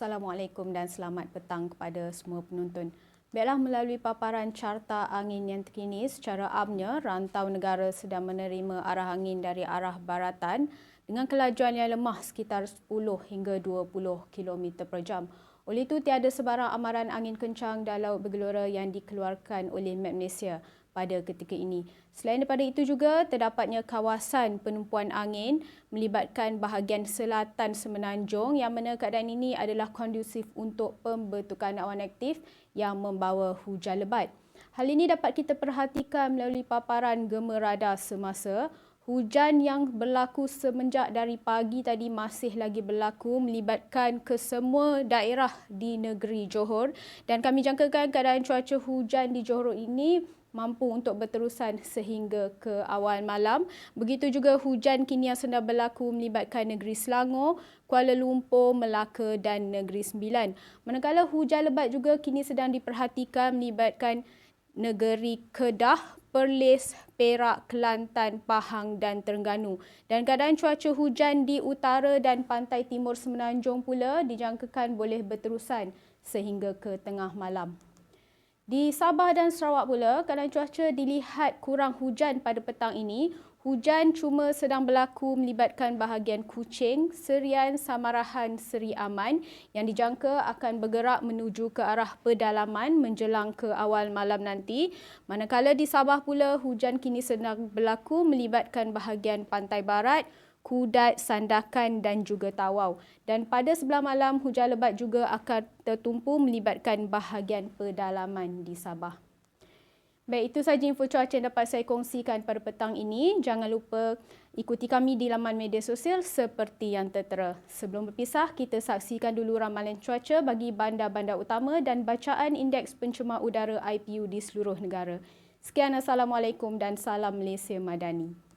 Assalamualaikum dan selamat petang kepada semua penonton. Baiklah melalui paparan carta angin yang terkini secara amnya rantau negara sedang menerima arah angin dari arah baratan dengan kelajuan yang lemah sekitar 10 hingga 20 km per jam. Oleh itu tiada sebarang amaran angin kencang dan laut bergelora yang dikeluarkan oleh Met Malaysia pada ketika ini. Selain daripada itu juga, terdapatnya kawasan penumpuan angin melibatkan bahagian selatan semenanjung yang mana keadaan ini adalah kondusif untuk pembentukan awan aktif yang membawa hujan lebat. Hal ini dapat kita perhatikan melalui paparan gema radar semasa Hujan yang berlaku semenjak dari pagi tadi masih lagi berlaku melibatkan kesemua daerah di negeri Johor dan kami jangkakan keadaan cuaca hujan di Johor ini mampu untuk berterusan sehingga ke awal malam. Begitu juga hujan kini yang sedang berlaku melibatkan negeri Selangor, Kuala Lumpur, Melaka dan negeri Sembilan. Manakala hujan lebat juga kini sedang diperhatikan melibatkan negeri Kedah, Perlis, Perak, Kelantan, Pahang dan Terengganu. Dan keadaan cuaca hujan di utara dan pantai timur semenanjung pula dijangkakan boleh berterusan sehingga ke tengah malam. Di Sabah dan Sarawak pula, keadaan cuaca dilihat kurang hujan pada petang ini. Hujan cuma sedang berlaku melibatkan bahagian Kuching, Serian, Samarahan, Seri Aman yang dijangka akan bergerak menuju ke arah pedalaman menjelang ke awal malam nanti. Manakala di Sabah pula, hujan kini sedang berlaku melibatkan bahagian pantai barat, Kudat, Sandakan dan juga Tawau. Dan pada sebelah malam, hujan lebat juga akan tertumpu melibatkan bahagian pedalaman di Sabah. Baik, itu sahaja info cuaca yang dapat saya kongsikan pada petang ini. Jangan lupa ikuti kami di laman media sosial seperti yang tertera. Sebelum berpisah, kita saksikan dulu ramalan cuaca bagi bandar-bandar utama dan bacaan indeks pencemar udara IPU di seluruh negara. Sekian, Assalamualaikum dan salam Malaysia Madani.